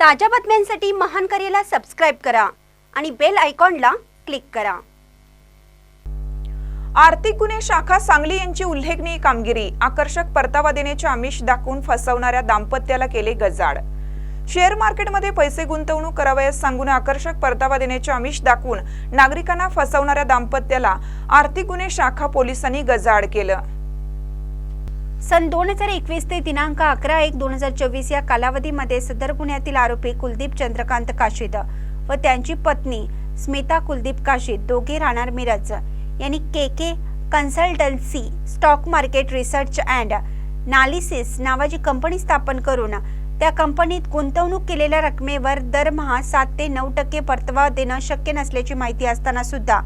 ताज्या बातम्यांसाठी महान करेला सबस्क्राईब करा आणि बेल आयकॉनला क्लिक करा. आर्थिक गुन्हे शाखा सांगली यांची उल्लेखनीय कामगिरी. आकर्षक परतावा देण्याचे आमिष दाखवून फसवणाऱ्या दाम्पत्याला केले गजाड. शेअर मार्केटमध्ये पैसे गुंतवणूक करावयास सांगून आकर्षक परतावा देण्याचे आमिष दाखवून नागरिकांना फसवणाऱ्या दाम्पत्याला आर्थिक गुन्हे शाखा पोलिसांनी गजाड केलं. सन दोन हजार एकवीस ते दिनांक अकरा एक दोन हजार चोवीस या कालावधीमध्ये सदर गुन्ह्यातील आरोपी कुलदीप चंद्रकांत काशीद व त्यांची पत्नी स्मिता कुलदीप काशीद दोघे राहणार मिरज. यांनी K K consultancy stock market research and analysis नावाची कंपनी स्थापन करून त्या कंपनीत गुंतवणूक केलेल्या रकमेवर दरमहा सात ते नऊ टक्के परतावा देणं शक्य नसल्याची माहिती असताना सुद्धा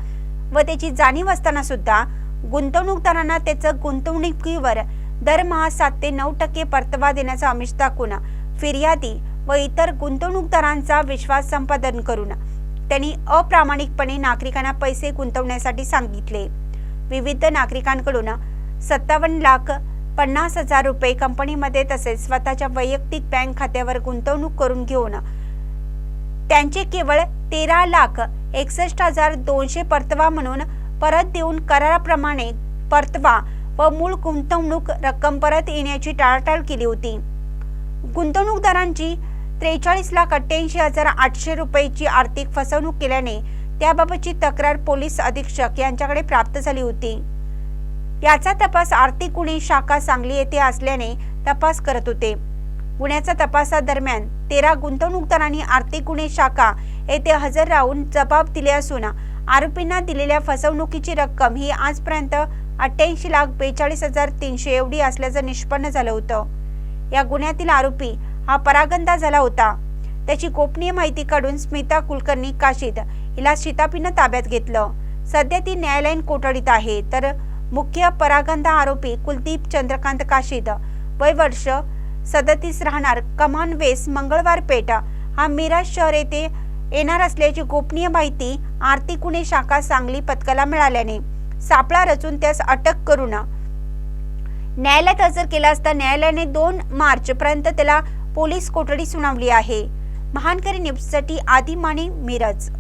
व त्याची जाणीव असताना सुद्धा गुंतवणूकदारांना त्याचं गुंतवणुकीवर दरमहा सात ते नऊ टक्के परतावा देण्याचा आमिष दाखवून फिर्यादी व इतर गुंतवणूकदारांचा विश्वास संपादन करून त्यांनी अप्रामाणिकपणे नागरिकांना पैसे गुंतवण्यासाठी सांगितले. विविध नागरिकांकडून सत्तावन्न लाख पन्नास हजार रुपये कंपनीमध्ये तसेच स्वतःच्या वैयक्तिक बँक खात्यावर गुंतवणूक करून घेऊन त्यांचे केवळ तेरा लाख एकसष्ट हजार दोनशे परतवा म्हणून परत देऊन कराराप्रमाणे परतवा व मूळ गुंतवणूक रक्कम परत येण्याची टाळाटाळ केली होती. गुंतवणूकदारांची त्रेचाळीस लाख अठ्ठ्याऐंशी हजार आठशे रुपयेची आर्थिक फसवणूक केल्याने त्याबाबतची तक्रार पोलीस अधीक्षक यांच्याकडे प्राप्त झाली होती. याचा तपास आर्थिक गुन्हे शाखा सांगली येथे असल्याने तपास करत होते. गुन्ह्याच्या तपासादरम्यान तेरा गुंतवणूकदारांनी आर्थिक गुन्हे शाखा येथे हजर राहून जबाब दिले असून आरोपींना दिलेल्या फसवणुकीची रक्कम ही आजपर्यंत अठ्ठ्याऐंशी लाख बेचाळीस हजार तीनशे एवढी असल्याचं निष्पन्न झालं होतं. या गुन्ह्यातील आरोपी हा परागंदा झाला होता. त्याची गोपनीय माहिती काढून स्मिता कुलकर्णी काशीद हिला शितापीनं ताब्यात घेतलं. सध्या ती न्यायालयीन कोठडीत आहे. तर मुख्य परागंदा आरोपी कुलदीप चंद्रकांत काशीद वय वर्ष सदतीस राहणार कमान वेस मंगळवार पेठ हा मिराज शहर येथे येणार असल्याची गोपनीय माहिती आर्थिक गुन्हे शाखा सांगली पथकाला मिळाल्याने सापळा रचून त्यास अटक करून न्यायालयात हजर केला असता न्यायालयाने दोन मार्च पर्यंत त्याला पोलीस कोठडी सुनावली आहे. महानकरी न्यूजसाठी आदी माने मिरज.